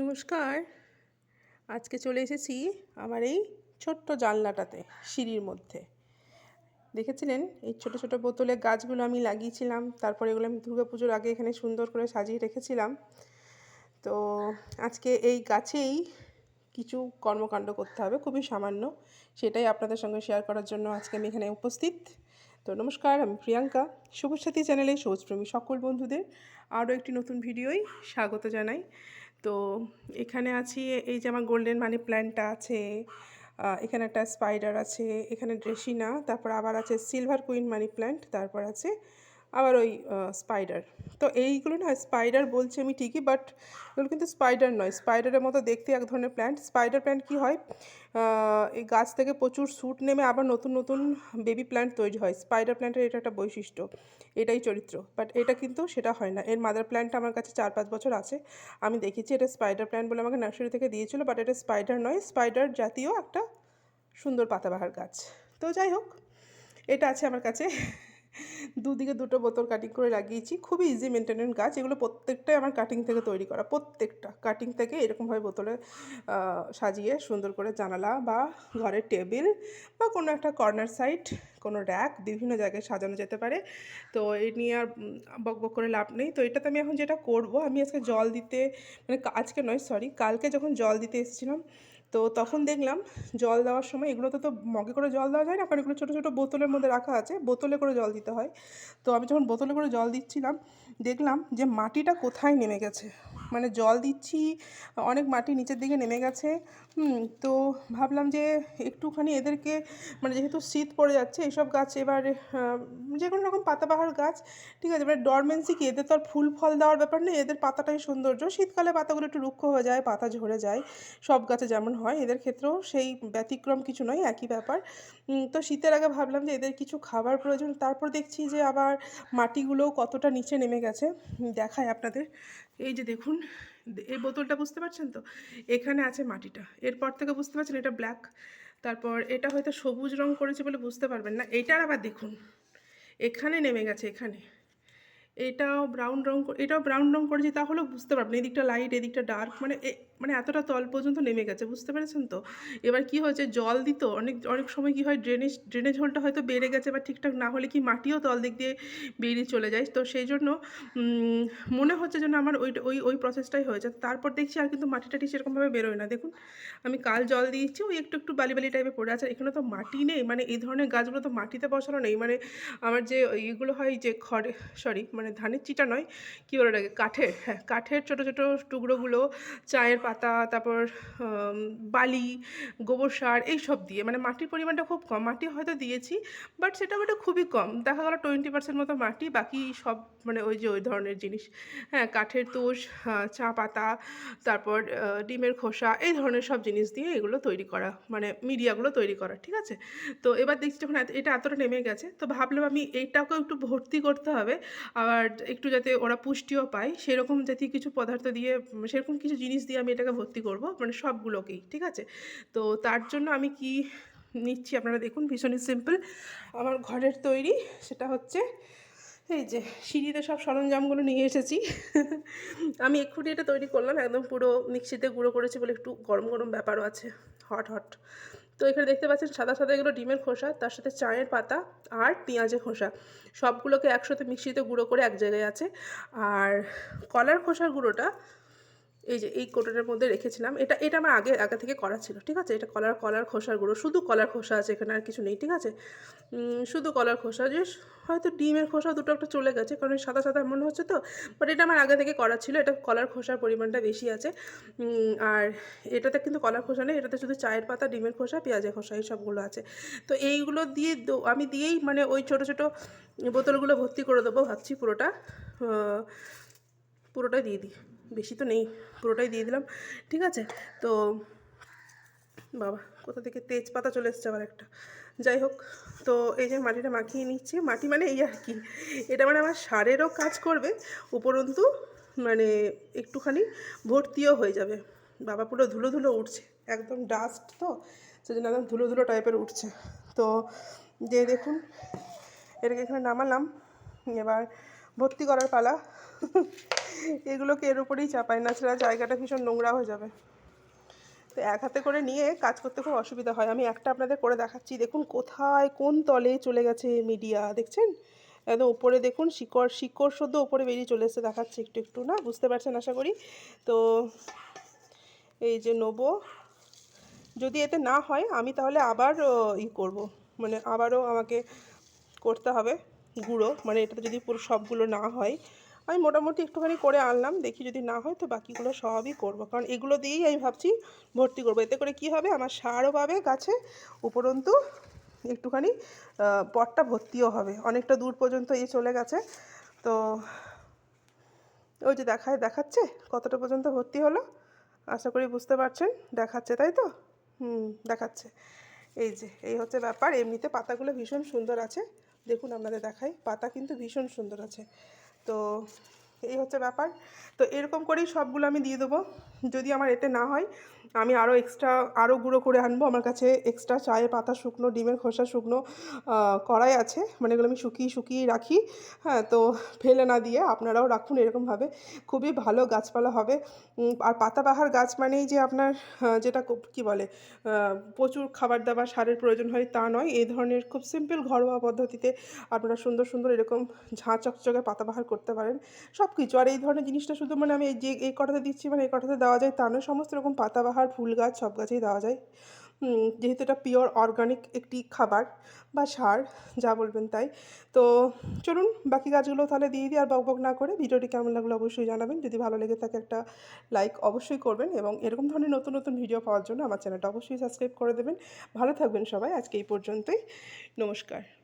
নমস্কার। আজকে চলে এসেছি আমার এই ছোট্ট জানলাটাতে, সিঁড়ির মধ্যে। দেখেছিলেন? এই ছোট ছোট বোতলে গাছগুলো আমি লাগিয়েছিলাম, তারপরে এগুলো আমি পুজোর আগে এখানে সুন্দর করে সাজিয়ে রেখেছিলাম। তো আজকে এই গাছেই কিছু কর্মকাণ্ড করতে হবে, খুবই সামান্য। সেটাই আপনাদের সঙ্গে শেয়ার করার জন্য আজকে আমি এখানে উপস্থিত। তো নমস্কার, আমি প্রিয়াঙ্কা। সবুজসাথী চ্যানেলে সবুজপ্রেমী সকল বন্ধুদের আরও একটি নতুন ভিডিওই স্বাগত জানাই। তো এখানে আছি, এই যে আমার গোল্ডেন মানি প্ল্যান্টটা আছে এখানে একটা স্পাইডার আছে, এখানে ড্রেসিনা তারপর আবার আছে সিলভার কুইন মানি প্ল্যান্ট তারপর আছে আবার ওই স্পাইডার তো এইগুলো না স্পাইডার বলছি আমি ঠিকই বাট এগুলো কিন্তু স্পাইডার নয়। স্পাইডারের মতো দেখতে এক ধরনের প্ল্যান্ট স্পাইডার প্ল্যান্ট কী হয়? এই গাছ থেকে প্রচুর স্যুট নেমে আবার নতুন নতুন বেবি প্ল্যান্ট তৈরি হয়। স্পাইডার প্ল্যান্টের এটা একটা বৈশিষ্ট্য। এটাই চরিত্র। বাট এটা কিন্তু সেটা হয় না। এর মাদার প্ল্যান্ট আমার কাছে চার, পাঁচ বছর আছে। আমি দেখেছি এটা স্পাইডার প্ল্যান্ট বলে আমাকে নার্সারি থেকে দিয়েছিল বাট এটা স্পাইডার নয়। স্পাইডার জাতীয় একটা সুন্দর পাতাবাহার গাছ। তো যাই হোক, এটা আছে আমার কাছে। দুদিকে দুটো বোতল কাটিং করে লাগিয়েছি। খুবই ইজি মেনটেনেন্স গাছ। এগুলো প্রত্যেকটাই আমার কাটিং থেকে তৈরি করা প্রত্যেকটা। কাটিং থেকে এরকমভাবে বোতলে সাজিয়ে সুন্দর করে জানালা বা ঘরের টেবিল বা কোনো একটা কর্নার সাইড কোনো র্যাক বিভিন্ন জায়গায় সাজানো যেতে পারে। তো এই নিয়ে আর উম, বকবক করে লাভ নেই। তো এটাতে আমি এখন যেটা করব আমি আজকে জল দিতে মানে আজকে নয় সরি কালকে যখন জল দিতে এসেছিলাম তো তখন দেখলাম জল দেওয়ার সময় এগুলোতে তো মগে করে জল দেওয়া যায় না, কারণ এগুলো ছোটো ছোটো বোতলের মধ্যে রাখা আছে, বোতলে করে জল দিতে হয়। তো আমি যখন বোতলে করে জল দিচ্ছিলাম, দেখলাম যে মাটিটা কোথায় নেমে গেছে। মানে জল দিচ্ছি, অনেক মাটি নিচের দিকে নেমে গেছে। তো ভাবলাম যে একটুখানি এদেরকে মানে যেহেতু শীত পড়ে যাচ্ছে এইসব গাছ এবার যে কোনো রকম পাতাবাহার গাছ, ঠিক আছে, এবার ডরমেন্সি কি, এদের তো আর ফুল ফল দেওয়ার ব্যাপার নেই, এদের পাতাটাই সৌন্দর্য। শীতকালে পাতাগুলো একটু রুক্ষ হয়ে যায়, পাতা ঝরে যায়, সব গাছে যেমন হয়, এদের ক্ষেত্রেও সেই ব্যতিক্রম কিছু নয়, একই ব্যাপার। তো শীতের আগে ভাবলাম যে এদের কিছু খাবার প্রয়োজন, তারপর দেখছি যে আবার মাটিগুলোও কতটা নিচে নেমে গেছে। দেখায় আপনাদের, এই যে দেখুন এই বোতলটা বুঝতে পারছেন তো? এখানে আছে মাটিটা। এরপর থেকে বুঝতে পারছেন এটা ব্ল্যাক তারপর এটা হয়তো সবুজ রং করেছে বলে বুঝতে পারবেন না। এটার আবার দেখুন। এখানে নেমে গেছে, এখানে। এটাও ব্রাউন রং এটাও ব্রাউন রং করেছে তাহলেও বুঝতে পারবেন। এদিকটা লাইট এদিকটা ডার্ক মানে মানে এতটা তল পর্যন্ত নেমে গেছে, বুঝতে পেরেছেন তো? এবার কি হয়েছে জল দিত, অনেক অনেক সময় কি হয় ড্রেনেজ ড্রেনেজ হোলটা হয়তো বেড়ে গেছে বা ঠিকঠাক না হলে কি মাটিও তল দিক দিয়ে বেরিয়ে চলে যায়। তো সেই জন্য মনে হচ্ছে যেন আমার ওই ওই ওই প্রসেসটাই হয়েছে। তারপর দেখছি আর কিন্তু মাটি টাটি সেরকমভাবে বেরোয় না। দেখুন, আমি কাল জল দিয়েছি, ওই একটু একটু বালি বালি টাইপের পড়ে আছে। আর এখানে তো মাটি নেই মানে এই ধরনের গাছগুলো তো মাটিতে বসানো নেই। মানে আমার যে ইগুলো হয় যে খড়ে সরি মানে ধানের চিটা নয়, কী বলে কাঠের হ্যাঁ কাঠের ছোটো ছোটো টুকরোগুলো, চায়ের পাতা তারপর বালি গোবর সার এই সব দিয়ে মানে মাটির পরিমাণটা খুব কম। মাটি হয়তো দিয়েছি বাট সেটা ওটা খুবই কম। দেখা গেলো টোয়েন্টি পার্সেন্ট মতো মাটি বাকি সব মানে ওই যে ওই ধরনের জিনিস। হ্যাঁ কাঠের তুষ আহ, চা পাতা তারপর ডিমের খোসা এই ধরনের সব জিনিস দিয়ে এগুলো তৈরি করা মানে মিডিয়াগুলো তৈরি করা ঠিক আছে? তো এবার দেখছি যখন এটা এতটা নেমে গেছে তো ভাবলাম আমি এইটাকেও একটু ভর্তি করতে হবে আবার একটু যাতে ওরা পুষ্টিও পায় সেরকম জাতীয় কিছু পদার্থ দিয়ে সেরকম কিছু জিনিস দিয়ে আমি এটাকে ভর্তি করব মানে সবগুলোকেই, ঠিক আছে? তো তার জন্য আমি কি নিচ্ছি আপনারা দেখুন, ভীষণই সিম্পল আমার ঘরের তৈরি, সেটা হচ্ছে এই যে সিঁড়িতে সব সরঞ্জামগুলো নিয়ে এসেছি। আমি এক্ষুনি এটা তৈরি করলাম, একদম পুরো মিক্সিতে গুঁড়ো করেছি বলে একটু গরম গরম ব্যাপারও আছে হট হট তো এখানে দেখতে পাচ্ছেন, সাদা সাদা এগুলো ডিমের খোসা, তার সাথে চায়ের পাতা আর পেঁয়াজের খোসা। সবগুলোকে একসাথে মিক্সিতে গুঁড়ো করে এক জায়গায় আছে। আর কলার খোসার গুঁড়োটা এই যে, এই কোটোটার মধ্যে রেখেছিলাম। এটা এটা আমার আগে আগে থেকে করা ছিল, ঠিক আছে? এটা কলার কলার খোসার গুঁড়ো, শুধু কলার খোসা আছে এখানে আর কিছু নেই, ঠিক আছে? শুধু কলার খোসা, যে হয়তো ডিমের খোসা দুটো একটা চলে গেছে, কারণ সাদা সাদা মনে হচ্ছে তো বাট এটা আমার আগে থেকে করা ছিল, এটা কলার খোসার পরিমাণটা বেশি আছে। আর এটাতে কিন্তু কলার খোসা নেই, এটাতে শুধু চায়ের পাতা, ডিমের খোসা, পেঁয়াজের খোসা, এই সবগুলো আছে। তো এইগুলো দিয়ে আমি দিয়েই মানে ওই ছোটো ছোটো বোতলগুলো ভর্তি করে দেবো, ভাবছি পুরোটা পুরোটাই দিয়ে দিই। বেশি তো নেই, পুরোটাই দিয়ে দিলাম, ঠিক আছে? তো বাবা, কোথা থেকে তেজপাতা চলে এসছে আবার একটা। যাই হোক, তো এই যে মাটিটা মাখিয়ে নিচ্ছি, মাটি মানে এই আর কি। এটা মানে আমার সারেরও কাজ করবে, উপরন্তু মানে একটুখানি ভর্তিও হয়ে যাবে। বাবা পুরো ধুলো ধুলো উঠছে, একদম ডাস্ট তো, সেজন্য একদম ধুলো ধুলো টাইপের উঠছে। তো যে দেখুন, এটাকে এখানে নামালাম, এবার ভর্তি করার পালা। এগুলোকে এর উপরেই চাপাই না ছাড়া জায়গাটা ভীষণ নোংরা হয়ে যাবে। তো এক হাতে করে নিয়ে কাজ করতে খুব অসুবিধা হয়। আমি একটা আপনাদের করে দেখাচ্ছি। দেখুন কোথায়, কোন তলে চলে গেছে মিডিয়া, দেখছেন? একদম উপরে দেখুন, শিকড় শিকড় শুদ্ধ উপরে বেরিয়ে চলে এসে দেখাচ্ছি একটু একটু, না? বুঝতে পারছেন আশা করি? তো এই যে নেব, যদি এতে না হয়, আমি তাহলে আবার ই করব। মানে আবারও আমাকে করতে হবে, গুঁড়ো। মানে এটাতে যদি পুরো সবগুলো না হয় আমি মোটামুটি একটুখানি করে আনলাম, দেখি যদি না হয় তো বাকিগুলো সবই করব। কারণ এগুলো দিয়েই আমি ভাবছি ভর্তি করব। এতে করে কি হবে? আমার সারও পাবে গাছে, উপরন্তু একটুখানি পটটা ভর্তিও হবে। অনেকটা দূর পর্যন্ত এই চলে গেছে। তো ওই যে দেখায় দেখাচ্ছে কতটা পর্যন্ত ভর্তি হলো? আশা করি বুঝতে পারছেন। দেখাচ্ছে, তাই তো? হুম, দেখাচ্ছে। এই যে, এই হচ্ছে ব্যাপার। এমনিতে পাতাগুলো ভীষণ সুন্দর আছে। দেখুন আপনাদের দেখাই, পাতা কিন্তু ভীষণ সুন্দর আছে। তো এই হচ্ছে ব্যাপার। তো এরকম করেই সবগুলো আমি দিয়ে দেবো। যদি আমার এতে না হয় আমি আরও এক্সট্রা আরও গুঁড়ো করে আনব। আমার কাছে এক্সট্রা চায়ের পাতা শুকনো, ডিমের খোসা শুকনো কড়াই আছে। মানে এগুলো আমি শুকিয়ে শুকিয়ে রাখি। হ্যাঁ তো ফেলে না দিয়ে আপনারাও রাখুন এরকমভাবে। খুবই ভালো গাছপালা হবে। আর পাতাবাহার গাছ মানেই যে আপনার যেটা কি বলে প্রচুর খাবার দাবার, সারের প্রয়োজন হয় তা নয়। এই ধরনের খুব সিম্পল ঘরোয়া পদ্ধতিতে আপনারা সুন্দর সুন্দর এরকম ঝাঁ, চকচকে পাতাবাহার করতে পারেন। সব কিছু আর এই ধরনের জিনিসটা শুধু মানে আমি এই যে, এই কটাতে দিচ্ছি মানে এই কটাতে দেওয়া যায় তা নয়। সমস্ত রকম পাতাবাহার ফুল গাছ সব গাছেই দেওয়া যায়। যেহেতু এটা পিওর অর্গানিক একটি খাবার বা সার, যা বলবেন তাই। তো চলুন বাকি গাছগুলো তাহলে দিয়ে দিই আর বক বক না করে। ভিডিওটি কেমন লাগল অবশ্যই জানাবেন। যদি ভালো লেগে থাকে একটা লাইক অবশ্যই করবেন এবং এরকম ধরনের নতুন নতুন ভিডিও পাওয়ার জন্য আমার চ্যানেলটা অবশ্যই সাবস্ক্রাইব করে দেবেন। ভালো থাকবেন সবাই। আজকে এই পর্যন্তই। নমস্কার।